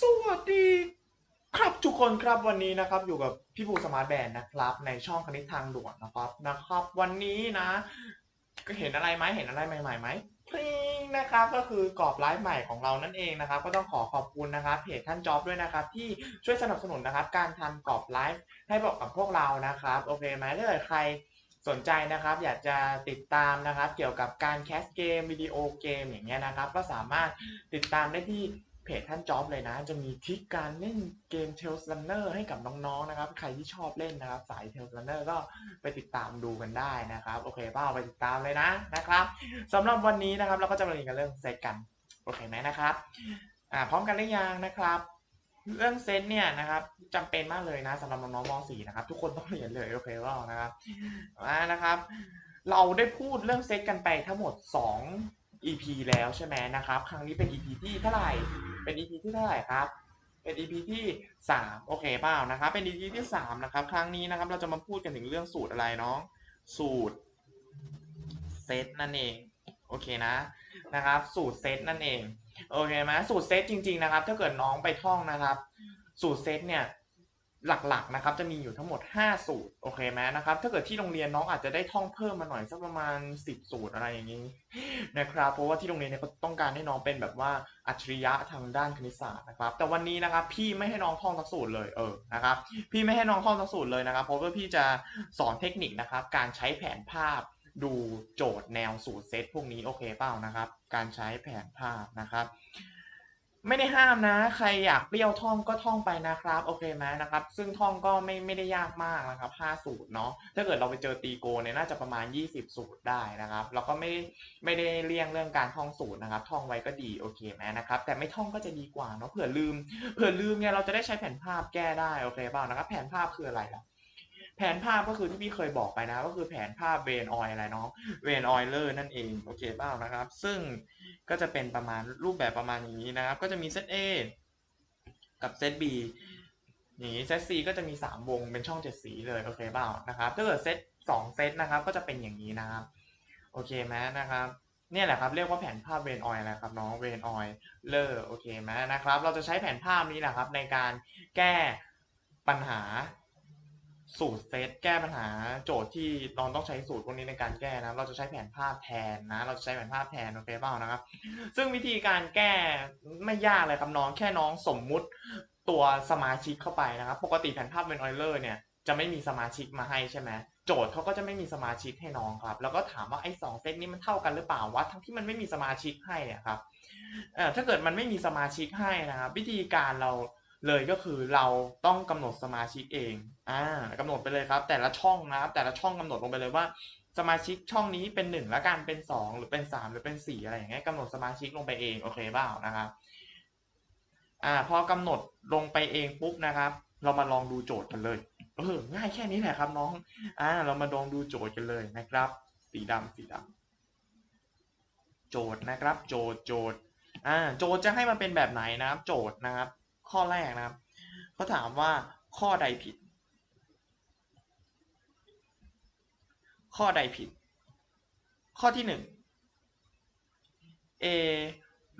สวัสดีครับทุกคนครับวันนี้นะครับอยู่กับพี่ภูสมาร์ทแบนนะครับ ในช่องคณิตทางด่วนนะครับนะครับ วันนี้นะ ก็เห็นอะไรไหมเห็นอะไรใหม่ๆไหมพริงนะครับก็คือกรอบไลฟ์ใหม่ของเรานั่นเองนะครับ ก็ต้องขอขอบคุณนะครับเพจท่านจ็อบด้วยนะครับ ที่ช่วยสนับสนุนนะครับ การทำกรอบไลฟ์ให้บอกกับพวกเรานะครับโอเคไหมถ้าเกิดใครสนใจนะครับอยากจะติดตามนะครับ เกี่ยวกับการแคสเกมวิดีโอเกมอย่างเงี้ยนะครับ ก็สามารถติดตามได้ที่ เพจท่านจ็อบเลยนะ จะมีทริคการเล่นเกม Tales Runner ให้กับน้องๆนะครับ ใครที่ชอบเล่นนะครับ สาย Tales Runner ก็ไปติดตามดูกันได้นะครับ โอเคปล่าไปติดตามเลยนะนะครับสำหรับวันนี้นะครับเราก็จะมาเรียนกันเรื่องเซตกัน โอเคไหมนะครับอ่าพร้อมกันหรือยังนะครับเรื่องเซตเนี่ยนะครับจำเป็นมากเลยนะสำหรับน้องๆม .4 นะครับ ทุกคนต้องเรียนเลยโอเคปล่านะครับอ่านะครับ เราได้พูดเรื่องเซตกันไปทั้งหมด 2 EP แล้วใช่ไหมนะครับ ครั้งนี้เป็น EP ที่เท่าไหร่ เป็น EP ที่เท่าไหร่ครับ เป็น EP ที่ 3 โอเคเปล่านะครับ เป็น EP ที่ 3 นะครับ ครั้งนี้นะครับ เราจะมาพูดกันถึงเรื่องสูตรอะไรน้อง สูตรเซตนั่นเอง โอเคนะ นะครับ สูตรเซตนั่นเอง โอเคไหมสูตรเซตจริง ๆ นะครับ ถ้าเกิดน้องไปท่องนะครับ สูตรเซตเนี่ย หลักๆนะครับจะมีอยู่ทั้งหมด 5 สูตรโอเคไหมนะครับถ้าเกิดที่โรงเรียนน้องอาจจะได้ท่องเพิ่มมาหน่อยสักประมาณ 10 สูตรอะไรอย่างนี้นะครับเพราะว่าที่โรงเรียนเนี่ยเขาต้องการให้น้องเป็นแบบว่าอัจฉริยะทางด้านคณิตศาสตร์นะครับแต่วันนี้นะครับพี่ไม่ให้น้องท่องทั้งสูตรเลยเออนะครับพี่ไม่ให้น้องท่องทั้งสูตรเลยนะครับเพราะว่าพี่จะสอนเทคนิคนะครับการใช้แผนภาพดูโจทย์แนวสูตรเซตพวกนี้โอเคเปล่านะครับการใช้แผนภาพนะครับ ไม่ได้ห้ามนะ ใครอยากเปรี้ยวท่องก็ท่องไปนะครับ โอเคไหมนะครับ ซึ่งท่องก็ไม่ไม่ได้ยากมากนะครับ5สูตรเนาะถ้าเกิดเราไปเจอตีโกเนี่ยน่าจะประมาณ 20 สูตรได้นะครับแล้วก็ไม่ไม่ได้เลี่ยงเรื่องการท่องสูตรนะครับ ท่องไว้ก็ดีโอเคไหมนะครับ แต่ไม่ท่องก็จะดีกว่าเนาะเผื่อลืมเผื่อลืมเนี่ยเราจะได้ใช้แผนภาพแก้ได้โอเคเปล่านะครับ แผนภาพคืออะไรล่ะ แผนภาพก็คือที่พี่เคยบอกไปนะ ก็คือแผนภาพเวนออยอะไรเนาะเวนออยเลอร์นั่นเองโอเคเปล่านะครับ ซึ่งก็จะเป็นประมาณรูปแบบประมาณอย่างนี้นะครับ ก็จะมีเซต A กับเซต B อย่างนี้เซต C ก็จะมี 3 วงเป็นช่อง 7 สีเลยโอเคเปล่านะครับถ้าเกิดเซต2เซตนะครับ ก็จะเป็นอย่างนี้นะครับโอเคไหมนะครับเนี่ยแหละครับเรียกว่าแผนภาพเวนออยนะครับน้องเวนออยเลอร์โอเคไหมนะครับ เราจะใช้แผนภาพนี้แหละครับในการแก้ปัญหา สูตรเซตแก้ปัญหาโจทย์ที่น้องต้องใช้สูตรพวกนี้ในการแก้นะเราจะใช้แผนภาพแทนนะ เราจะใช้แผนภาพแทนโอเคเปล่านะครับ ซึ่งวิธีการแก้ไม่ยากเลยครับน้องแค่น้องสมมุติตัวสมาชิกเข้าไปนะครับ ปกติแผนภาพเป็นออยเลอร์เนี่ยจะไม่มีสมาชิกมาให้ใช่ไหมโจทย์เขาก็จะไม่มีสมาชิกให้น้องครับ แล้วก็ถามว่าไอ้สองเซตนี้มันเท่ากันหรือเปล่าวะทั้งที่มันไม่มีสมาชิกให้เนี่ยครับเอ่อถ้าเกิดมันไม่มีสมาชิกให้นะครับ วิธีการเรา เลยก็คือเราต้องกำหนดสมาชิกเองอ่ากำหนดไปเลยครับ แต่ละช่องนะครับแต่ละช่องกำหนดลงไปเลยว่า สมาชิกช่องนี้เป็นหนึ่งแล้วกันเป็นสองหรือเป็นสามหรือเป็นสี่อะไรอย่างเงี้ยกำหนดสมาชิกลงไปเองโอเคเปล่านะครับอ่าพอกำหนดลงไปเองปุ๊บนะครับ เรามาลองดูโจทย์กันเลยเออง่ายแค่นี้แหละครับน้องอ่าเรามาลองดูโจทย์กันเลยนะครับ สีดำสีดำโจทย์นะครับ โจทย์โจทย์อ่าโจทย์จะให้มันเป็นแบบไหนนะครับ โจทย์นะครับ ข้อแรกนะครับเขาถามว่าข้อใดผิด ข้อใดผิด ข้อที่หนึ่ง a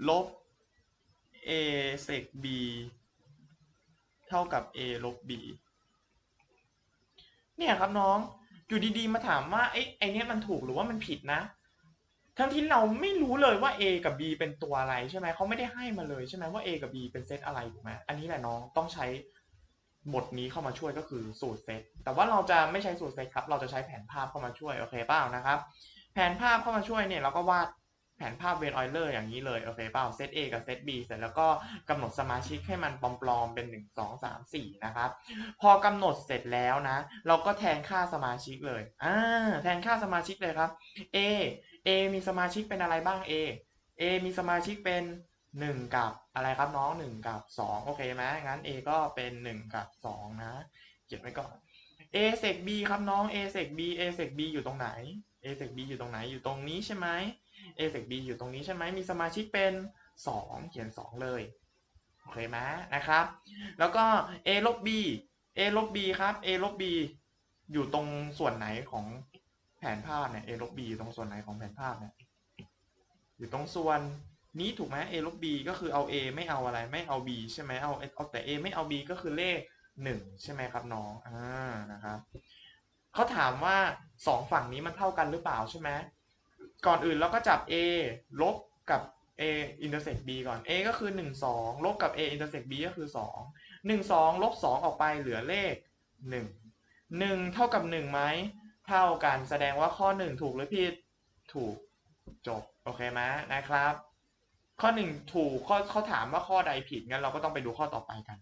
ลบ a เศษ b เท่ากับ a ลบ b เนี่ยครับน้อง อยู่ดีๆ มาถามว่าไอ้ไอเนี้ยมันถูกหรือว่ามันผิดนะ ทั้งที่เราไม่รู้เลยว่า A กับ B เป็นตัวอะไรใช่ไหมเขาไม่ได้ให้มาเลยใช่ไหมว่า A กับ B เป็นเซตอะไรถูกไหมอันนี้แหละน้องต้องใช้บทนี้เข้ามาช่วยก็คือสูตรเซตแต่ว่าเราจะไม่ใช้สูตรเซตครับ เราจะใช้แผนภาพเข้ามาช่วยโอเคเปล่านะครับ แผนภาพเข้ามาช่วยเนี่ยเราก็วาดแผนภาพเวนออยเลอร์อย่างนี้เลยโอเคเปล่าเซต A กับเซต B เสร็จแล้วก็กำหนดสมาชิกให้มันปลอมๆเป็น 1 2 3 4 นะครับ พอกำหนดเสร็จแล้วนะ เราก็แทนค่าสมาชิกเลยอ่าแทนค่าสมาชิกเลยครับ A A มีสมาชิกเป็นอะไรบ้าง A A มีสมาชิกเป็น 1 กับอะไรครับน้อง 1 กับ 2 โอเคไหมงั้น A ก็เป็น 1 กับ 2 นะเก็บไว้ก่อน A เศษ B ครับน้อง A เศษ B A เศษ B อยู่ตรงไหน A เศษ B อยู่ตรงไหนอยู่ตรงนี้ใช่ไหม A เศษ B อยู่ตรงนี้ใช่ไหมมีสมาชิกเป็น 2 เขียน 2 เลยโอเคไหมนะครับ แล้วก็ A ลบ B A ลบ B ครับ A ลบ B อยู่ตรงส่วนไหนของ แผนภาพเนี่ย A ลบ B ตรงส่วนไหนของแผนภาพเนี่ย อยู่ตรงส่วนนี้ถูกไหม a ลบ b ก็คือเอา a ไม่เอาอะไร ไม่เอา b ใช่ไหมเอาเอาแต่ a ไม่เอา b ก็คือเลขหนึ่งใช่ไหมครับน้อง อ่า นะครับเขาถามว่าสองฝั่งนี้มันเท่ากันหรือเปล่าใช่ไหม ก่อนอื่นเราก็จับ a ลบกับ a intersect b ก่อน a ก็คือ 1 2 ลบกับ a intersect b ก็คือ 2 1 2 ลบ 2 ออกไปเหลือเลข 1 1 เท่ากับ1ไหม เท่ากันแสดงว่าข้อ 1 ถูกหรือผิดถูกจบโอเคไหมนะครับ ข้อ 1 ถูกข้อเขาถามว่าข้อใดผิดงั้นเราก็ต้องไปดูข้อต่อไปกัน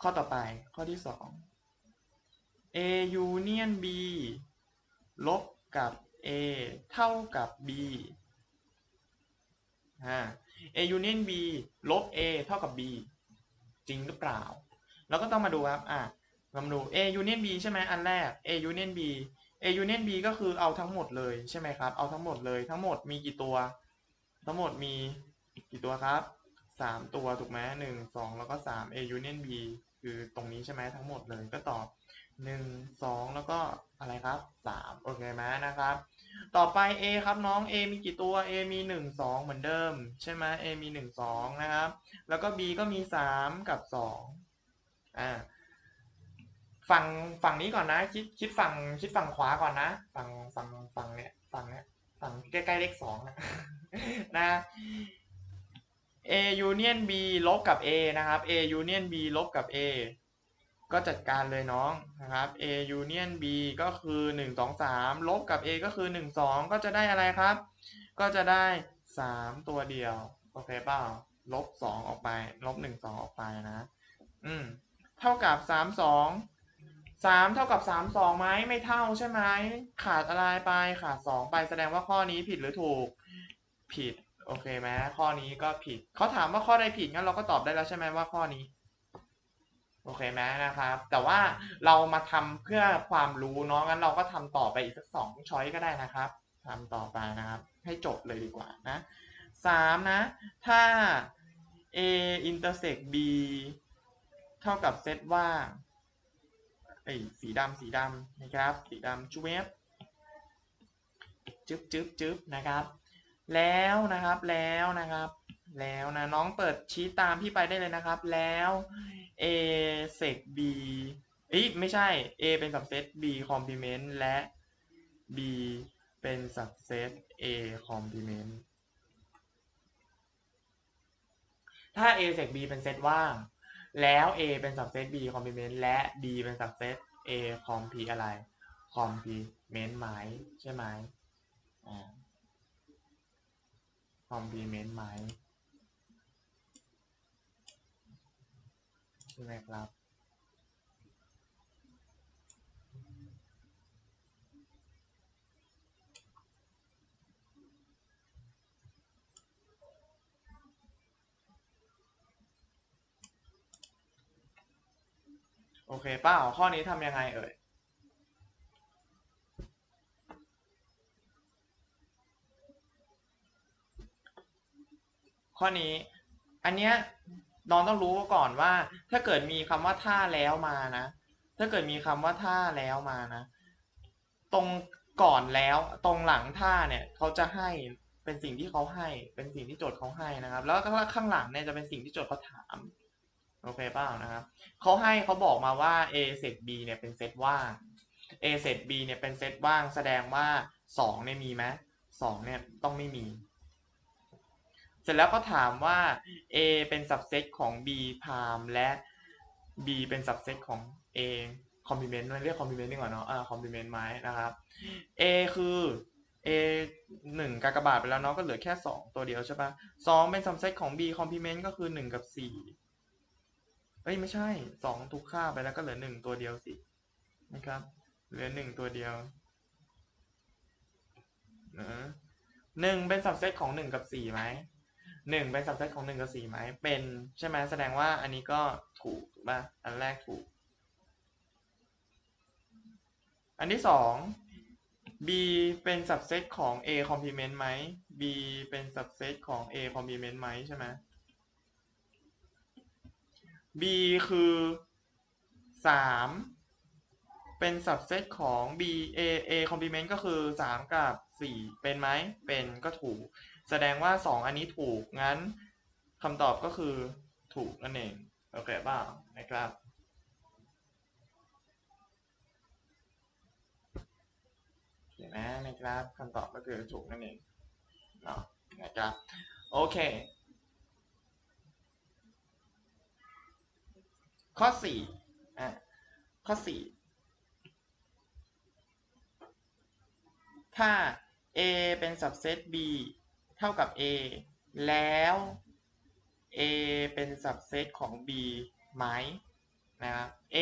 ข้อต่อไปข้อที่ 2 a union b ลบกับ a เท่ากับ b อ่า a union b ลบ a เท่ากับ b จริงหรือเปล่าเราก็ต้องมาดูครับอะ เรามาดู a union b ใช่ไหมอันแรก a union b a union b ก็คือเอาทั้งหมดเลยใช่ไหมครับ เอาทั้งหมดเลยทั้งหมดมีกี่ตัว ทั้งหมดมีกี่ตัวครับสามตัวถูกไหมหนึ่งสองแล้วก็สาม a union b คือตรงนี้ใช่ไหมทั้งหมดเลยก็ตอบหนึ่งสองแล้วก็อะไรครับสามโอเคไหมนะครับ ต่อไป a ครับน้อง a มีกี่ตัว a มีหนึ่งสองเหมือนเดิม ใช่ไหม a มีหนึ่งสองนะครับ แล้วก็ b ก็มีสามกับสองอ่า ฝั่งฝั่งนี้ก่อนนะ คิดคิดฝั่งคิดฝั่งขวาก่อนนะฝั่งฝั่งฝั่งเนี้ยฝั่งเนี้ยฝั่งใกล้ๆเลขสองนะนะ a union b ลบกับ a นะครับ a union b ลบกับ a ก็จัดการเลยน้องนะครับ a union b ก็คือ 1 2 3 ลบกับ a ก็คือ 1 2 ก็จะได้อะไรครับ ก็จะได้ 3 ตัวเดียว โอเคเปล่าลบ 2 ออกไป ลบ 1 2 ออกไปนะ อืม เท่ากับ 3 2 3เท่ากับ3 2ไหมไม่เท่าใช่ไหมขาดอะไรไปขาด2ไปแสดงว่าข้อนี้ผิดหรือถูกผิดโอเคไหมข้อนี้ก็ผิดเขาถามว่าข้อใดผิดงั้นเราก็ตอบได้แล้วใช่ไหมว่าข้อนี้โอเคไหมนะครับ แต่ว่าเรามาทำเพื่อความรู้เนาะงั้นเราก็ทำต่อไปอีกสักสองช้อยก็ได้นะครับทำต่อไปนะครับ ให้จบเลยดีกว่านะสามนะ ถ้า a intersect b เท่ากับเซตว่าง ไอ้สีดำสีดำนะครับ สีดำชูเวฟจึ๊บจึ๊บจึ๊บนะครับ แล้วนะครับแล้วนะครับ แล้วนะน้องเปิดชี้ตามพี่ไปได้เลยนะครับ แล้ว a sec b เอ้ยไม่ใช่ a เป็น subset b complement และ b เป็น subset a complement ถ้า a sec b เป็นเซตว่าง แล้ว a เป็น subset b complement และ b เป็น subset a comp อะไร complement ไหมใช่ไหมอ่า complement ไหมใช่ไหมครับ โอเคเป้าข้อนี้ทำยังไงเอ่ยข้อนี้ อันเนี้ยน้องต้องรู้ก่อนว่า ถ้าเกิดมีคำว่าท่าแล้วมานะ ถ้าเกิดมีคำว่าท่าแล้วมานะ ตรงก่อนแล้ว ตรงหลังท่าเนี่ยเขาจะให้เป็นสิ่งที่เขาให้ เป็นสิ่งที่โจทย์เขาให้นะครับ แล้วก็ข้างหลังเนี่ยจะเป็นสิ่งที่โจทย์เขาถาม โอเคเปล่านะครับเขาให้เขาบอกมาว่า a เศษ b เนี่ยเป็นเซตว่าง a เศษ b เนี่ยเป็นเซตว่าง แสดงว่าสองเนี่ยมีไหมสองเนี่ยต้องไม่มี เสร็จแล้วก็ถามว่า a เป็น subset ของ b พามและ b เป็น subset ของ a complement มันเรียก complement ดีกว่าเนาะอ่า complement ไหมนะครับ a คือ a หนึ่งกากบาทไปแล้วเนาะก็เหลือแค่สองตัวเดียวใช่ปะสองเป็น subset ของ b complement ก็คือหนึ่งกับสี่ เอ้ยไม่ใช่สองถูกค่าไปแล้วก็เหลือหนึ่งตัวเดียวสินะครับ เหลือหนึ่งตัวเดียวนะหนึ่งเป็น subset ของหนึ่งกับสี่ไหมหนึ่งเป็น subset ของหนึ่งกับสี่ไหมเป็นใช่ไหมแสดงว่าอันนี้ก็ถูกถูกป่ะอันแรกถูก อันที่สอง b เป็น subset ของ a complement ไหม b เป็น subset ของ a complement ไหมใช่ไหม b คือสามเป็น subset ของ b a a complement ก็คือสามกับสี่เป็นไหม เป็นก็ถูก แสดงว่าสองอันนี้ถูก งั้นคำตอบก็คือถูกนั่นเอง โอเคเปล่านะครับเห็นไหมนะครับคำตอบก็คือถูกนั่นเองเนาะนะครับ โอเค ข้อสี่อะข้อสี่ถ้า A เป็น subset B เท่ากับ A แล้ว A เป็น subset ของ B ไหมนะครับ A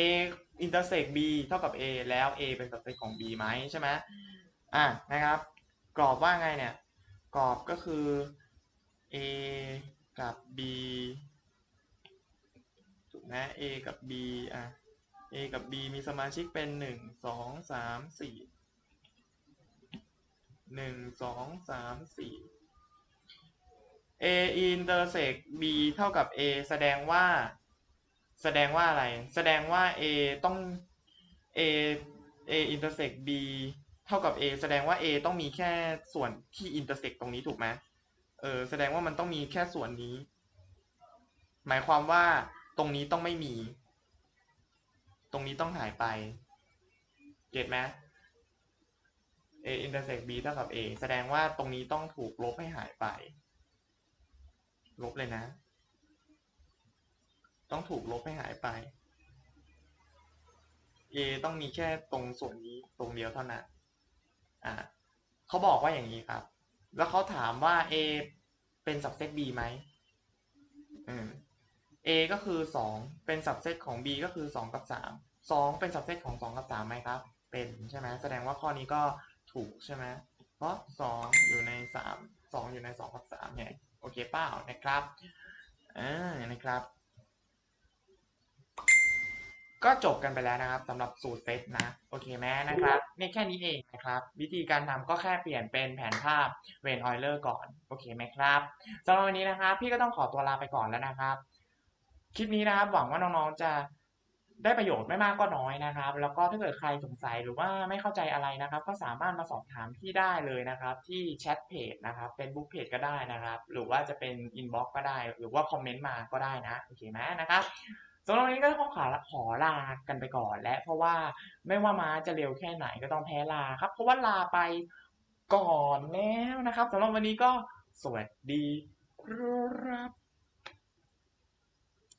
intersect B เท่ากับ A แล้ว A เป็น subset ของ B ไหมใช่ไหมอะนะครับ กรอบว่าไงเนี่ย กรอบก็คือ A กับ B ถูกไหม A กับ B อะ A กับ B มีสมาชิกเป็นหนึ่งสองสามสี่หนึ่งสองสามสี่ A intersect B เท่ากับ A แสดงว่า แสดงว่าอะไร แสดงว่า A ต้อง A A intersect B เท่ากับ A แสดงว่า A ต้องมีแค่ส่วนที่ intersect ตรงนี้ถูกไหมเออ แสดงว่ามันต้องมีแค่ส่วนนี้ หมายความว่า ตรงนี้ต้องไม่มี ตรงนี้ต้องหายไป เก็ตไหม A intersect B เท่ากับ A แสดงว่าตรงนี้ต้องถูกลบให้หายไป ลบเลยนะ ต้องถูกลบให้หายไป A ต้องมีแค่ตรงส่วนนี้ตรงเดียวเท่านั้น อ่าเขาบอกว่าอย่างนี้ครับ แล้วเขาถามว่า A เป็น subset B ไหมอืม A ก็คือ 2 เป็น subset ของ B ก็คือ 2 กับ 3 2 เป็น subset ของ 2 กับ 3ไหมครับ เป็นใช่ไหมแสดงว่าข้อนี้ก็ถูกใช่ไหมเพราะ 2 อยู่ใน 3 2 อยู่ใน 2 กับ3ไงโอเคเปล่านะครับอ่านะครับ ก็จบกันไปแล้วนะครับสำหรับสูตรเซตนะ โอเคไหมนะครับนี่แค่นี้เองนะครับ วิธีการทำก็แค่เปลี่ยนเป็นแผนภาพเวนออยเลอร์ก่อน โอเคไหมครับสำหรับวันนี้นะครับ พี่ก็ต้องขอตัวลาไปก่อนแล้วนะครับ คลิปนี้นะครับ หวังว่าน้องๆจะได้ประโยชน์ไม่มากก็น้อยนะครับ แล้วก็ถ้าเกิดใครสงสัยหรือว่าไม่เข้าใจอะไรนะครับ ก็สามารถมาสอบถามพี่ได้เลยนะครับ ที่แชทเพจนะครับเป็นบุ๊กเพจก็ได้นะครับ หรือว่าจะเป็นอินบ็อกก็ได้ หรือว่าคอมเมนต์มาก็ได้นะโอเคไหมนะครับสำหรับวันนี้ก็ต้องขอขอลากันไปก่อนและ เพราะว่าไม่ว่าม้าจะเร็วแค่ไหนก็ต้องแพ้ลาครับ เพราะว่าลาไปก่อนแล้วนะครับสำหรับวันนี้ก็สวัสดีครับ